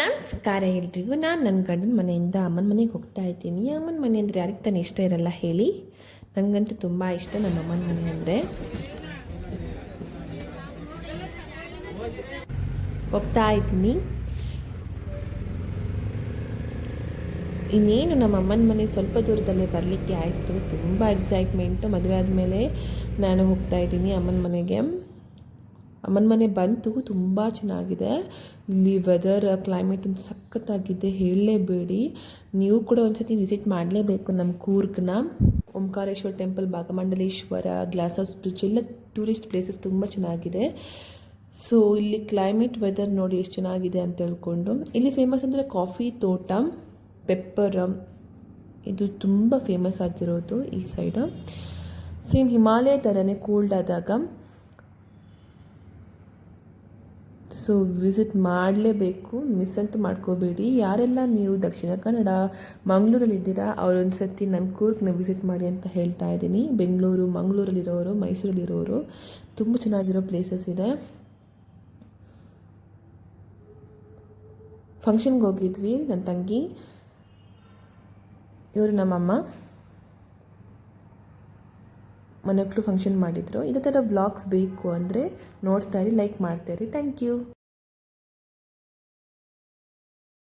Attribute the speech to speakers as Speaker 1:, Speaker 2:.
Speaker 1: ನಮಸ್ಕಾರ ಎಲ್ರಿಗೂ. ನಾನು ನನ್ನ ಗಂಡನ ಮನೆಯಿಂದ ಅಮ್ಮನ ಮನೆಗೆ ಹೋಗ್ತಾ ಇದ್ದೀನಿ. ಅಮ್ಮನ ಮನೆ ಅಂದರೆ ಯಾರಿಗೆ ತಾನೇ ಇಷ್ಟ ಇರಲ್ಲ ಹೇಳಿ. ನನಗಂತೂ ತುಂಬ ಇಷ್ಟ ನಮ್ಮ ಅಮ್ಮನ ಮನೆ ಅಂದರೆ. ಹೋಗ್ತಾ ಇದ್ದೀನಿ. ಇನ್ನೇನು ನಮ್ಮ ಅಮ್ಮನ ಮನೆ ಸ್ವಲ್ಪ ದೂರದಲ್ಲೇ ಬರಲಿಕ್ಕೆ ಆಯಿತು. ತುಂಬ ಎಕ್ಸೈಟ್ಮೆಂಟು ಮದುವೆ ಆದಮೇಲೆ ನಾನು ಹೋಗ್ತಾ ಇದ್ದೀನಿ ಅಮ್ಮನ ಮನೆಗೆ. ಅಮ್ಮನ ಮನೆ ಬಂತು, ತುಂಬ ಚೆನ್ನಾಗಿದೆ. ಇಲ್ಲಿ ವೆದರ್ ಕ್ಲೈಮೇಟ್ ಅಂತ ಸಖತ್ತಾಗಿದೆ, ಹೇಳಲೇಬೇಡಿ. ನೀವು ಕೂಡ ಒಂದ್ಸತಿ ವಿಸಿಟ್ ಮಾಡಲೇಬೇಕು ನಮ್ಮ ಕೂರ್ಗ್ನ. Omkareshwara temple Bhagamandaleshwara glass house bridge ಎಲ್ಲ ಟೂರಿಸ್ಟ್ ಪ್ಲೇಸಸ್ ತುಂಬ ಚೆನ್ನಾಗಿದೆ. ಸೊ ಇಲ್ಲಿ ಕ್ಲೈಮೇಟ್ ವೆದರ್ ನೋಡಿ ಎಷ್ಟು ಚೆನ್ನಾಗಿದೆ ಅಂತ ಹೇಳ್ಕೊಂಡು. ಇಲ್ಲಿ ಫೇಮಸ್ ಅಂದರೆ ಕಾಫಿ ತೋಟ ಪೆಪ್ಪರ್ ಇದು ತುಂಬ ಫೇಮಸ್ ಆಗಿರೋದು ಈ ಸೈಡು ಸೇಮ್ ಹಿಮಾಲಯ ಥರನೇ ಕೋಲ್ಡ್ ಆದಾಗ ಸೊ ವಿಸಿಟ್ ಮಾಡಲೇಬೇಕು. ಮಿಸ್ ಅಂತೂ ಮಾಡ್ಕೋಬೇಡಿ. ಯಾರೆಲ್ಲ ನೀವು ದಕ್ಷಿಣ ಕನ್ನಡ ಮಂಗಳೂರಲ್ಲಿದ್ದೀರಾ ಅವರೊಂದು ಸರ್ತಿ ನಮ್ಮ ಕೂರ್ಗ್ನ ವಿಸಿಟ್ ಮಾಡಿ ಅಂತ ಹೇಳ್ತಾ ಇದ್ದೀನಿ. ಬೆಂಗಳೂರು, ಮಂಗಳೂರಲ್ಲಿರೋರು, ಮೈಸೂರಲ್ಲಿರೋರು. ತುಂಬ ಚೆನ್ನಾಗಿರೋ ಪ್ಲೇಸಸ್ ಇದೆ. ಫಂಕ್ಷನ್ಗೆ ಹೋಗಿದ್ವಿ ನನ್ನ ತಂಗಿ. ಇವರು ನಮ್ಮಮ್ಮ. ಮನೆಗಳು ಫಂಕ್ಷನ್ ಮಾಡಿದ್ರು. ಇದೇ ಥರ ಬ್ಲಾಗ್ಸ್ ಬೇಕು ಅಂದರೆ ನೋಡ್ತಾ ಇರಿ ಲೈಕ್ ಮಾಡ್ತಾ ಇರಿ. Thank you